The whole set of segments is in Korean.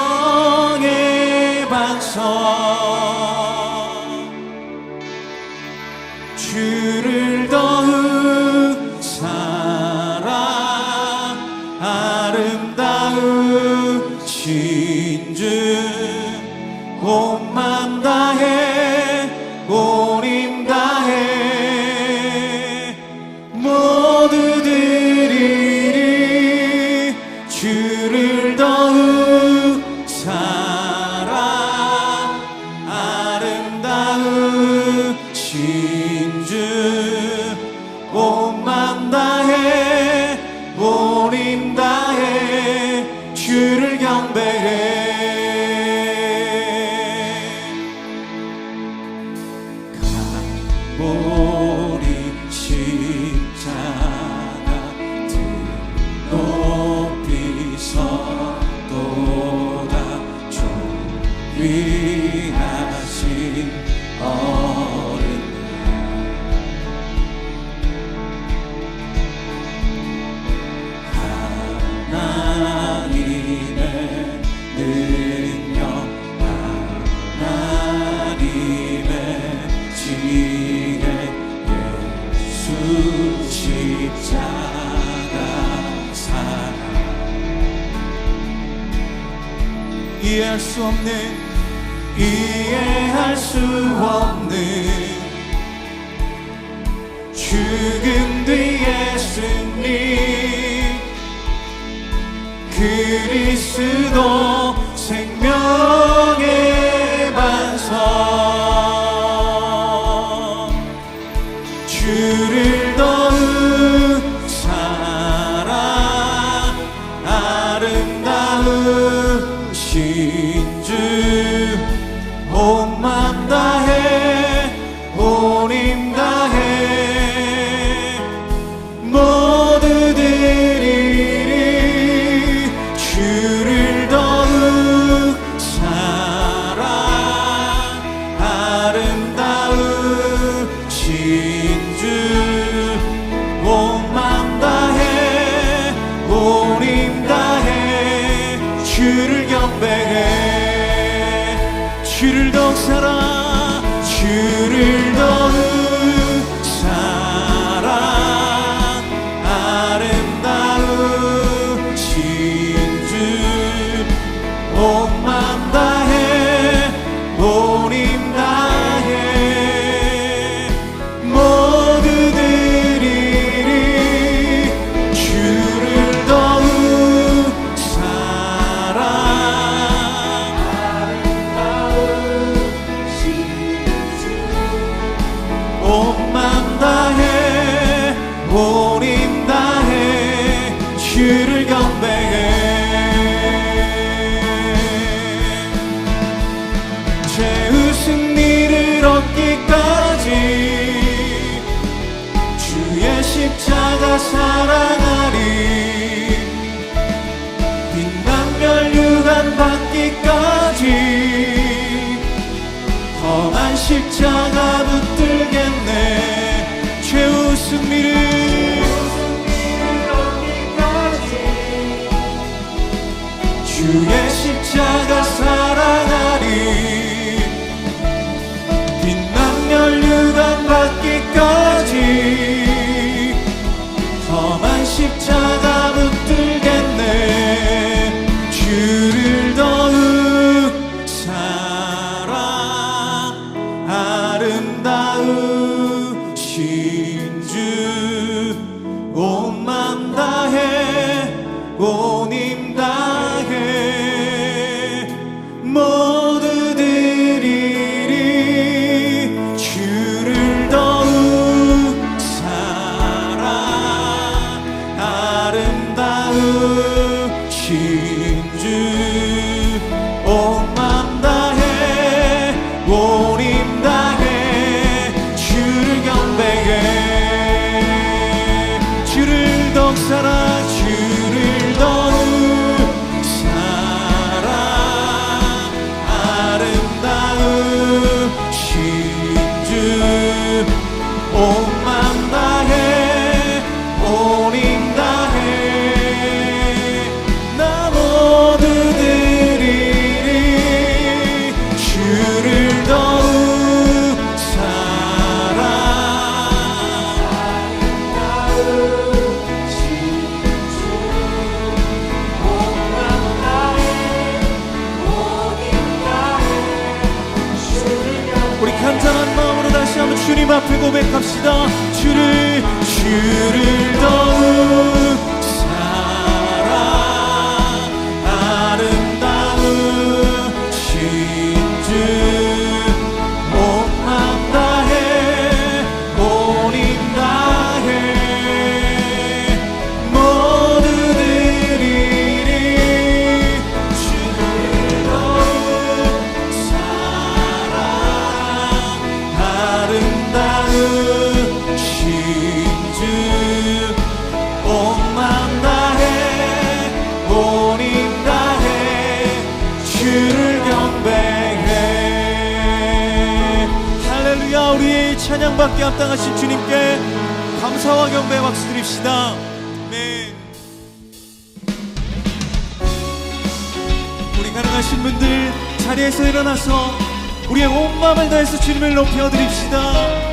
영의 반석. 주를 이해할 수 없는 이해할 수 없는 죽음 뒤 예수님 그리스도 생명의 반성 주를 앞에 고백합시다. 주를 주를 더욱 찬양받기 합당하신 주님께 감사와 경배 박수 드립시다. 네. 우리 가능하신 분들 자리에서 일어나서 우리의 온 마음을 다해서 주님을 높여 드립시다.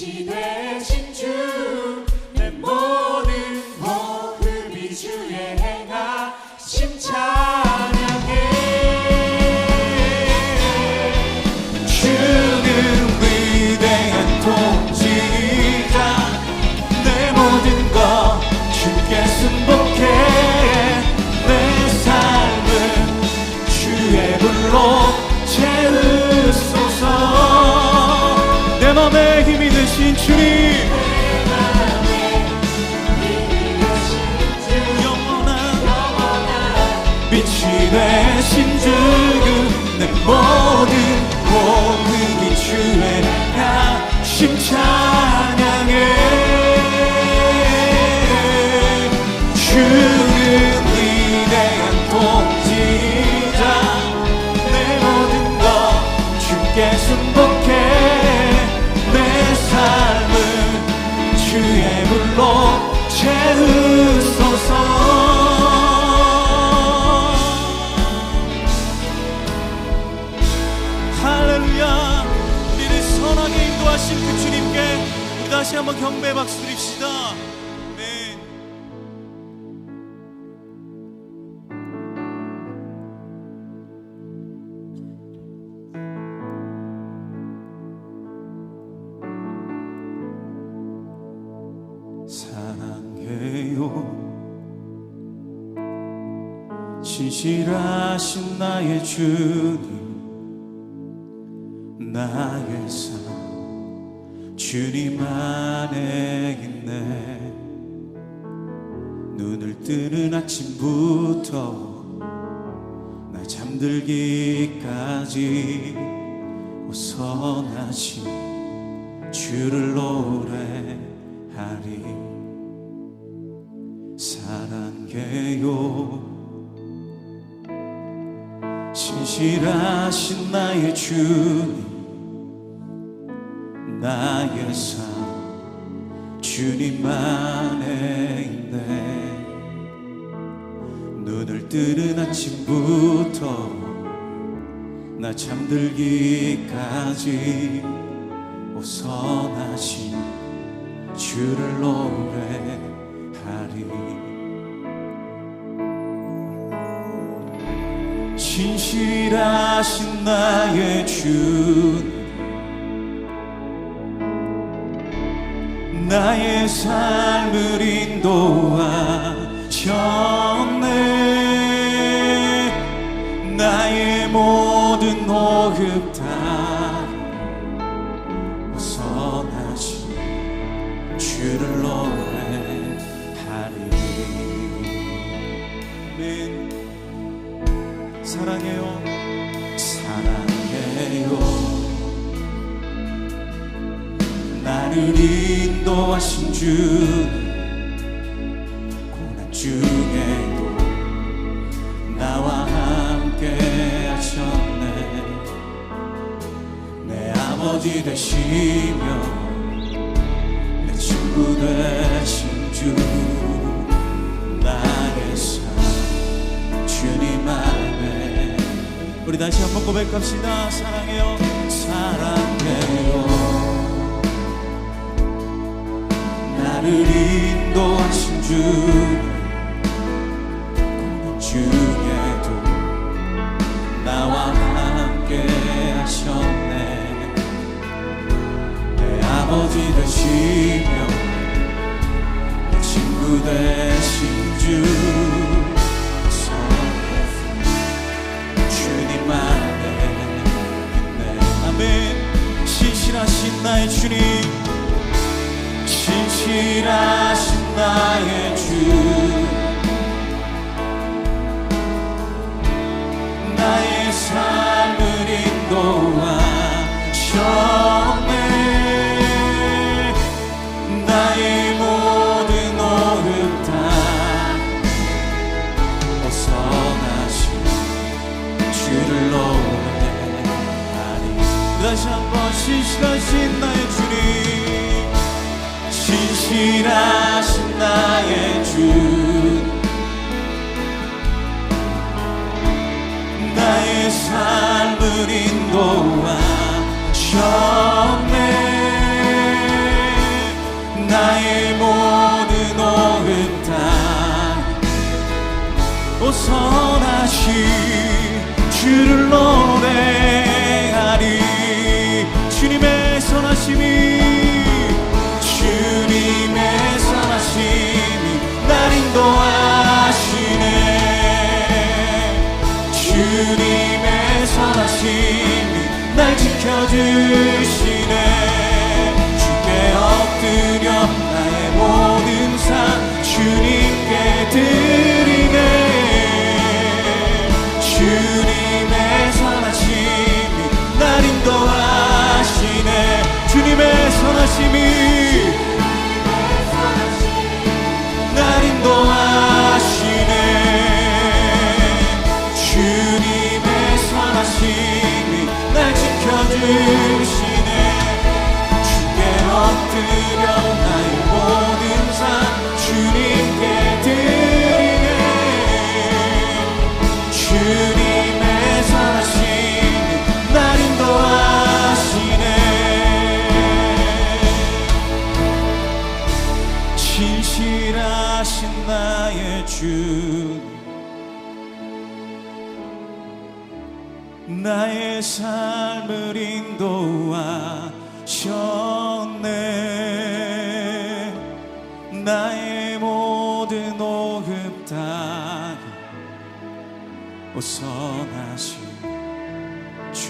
cine 경배 박수 드립시다. 네. 진실하신 나의 주님 주를 노래하리. 사랑해요. 신실하신 나의 주님 나의 삶 주님 안에 있네. 눈을 뜨는 아침부터 나 잠들기까지 오선하신 주를 노래하리. 진실하신 나의 주 나의 삶을 인도하셨네. 나의 모든 호흡 인도하신 주 고난 중에도 나와 함께 하셨네. 내 아버지 되시며 내 친구 되신 주 나의 삶 주님 안에 우리 다시 한번 고백합시다. 사랑해요 주님 고난 중에도 나와 함께 하셨네. 내 아버지 되시며 내 친구 되신 주 주님 안에 있네 아멘. 신실하신 나의 주님 신실하신 나의 주. 나의 삶을 인도하셨네. 나의 모든 오름 다 벗어나신 주를 노래하리 다시 한번 신실하신 나의 주님 신실하신 나의 주. 나의 삶을 인도하셨네. 나의 모든 오름 다 오선하신 주를 노래하리. 주님의 선하심이 지켜주시네. 주께 엎드려 나의 모든 삶 주님께 드리네. 주님의 선하심이 날 인도하시네. 주님의 선하심이 지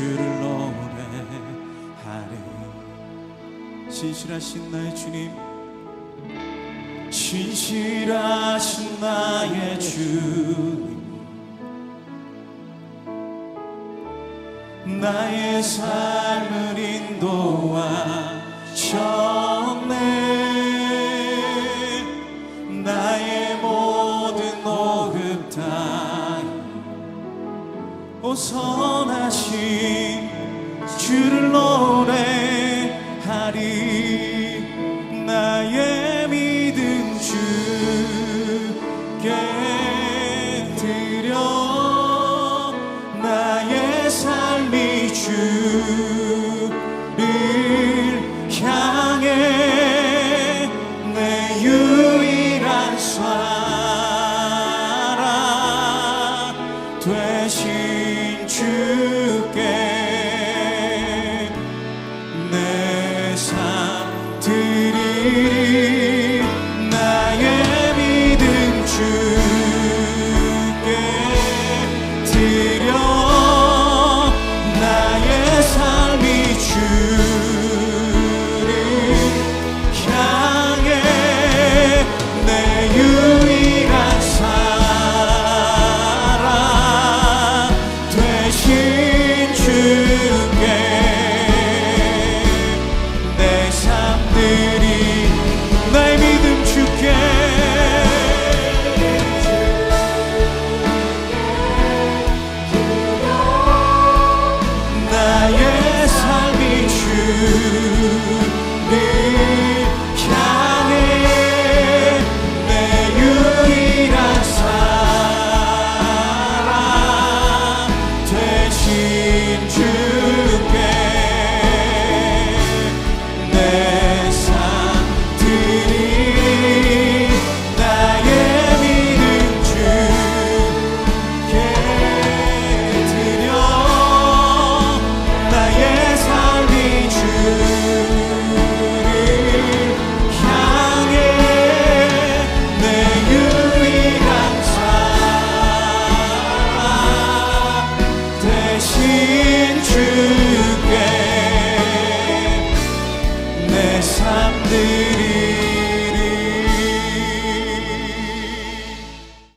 주를 노래하리 신실하신 나의 주님 신실하신 나의 주님 나의 삶을 인도하셨 드려 나의 삶이 주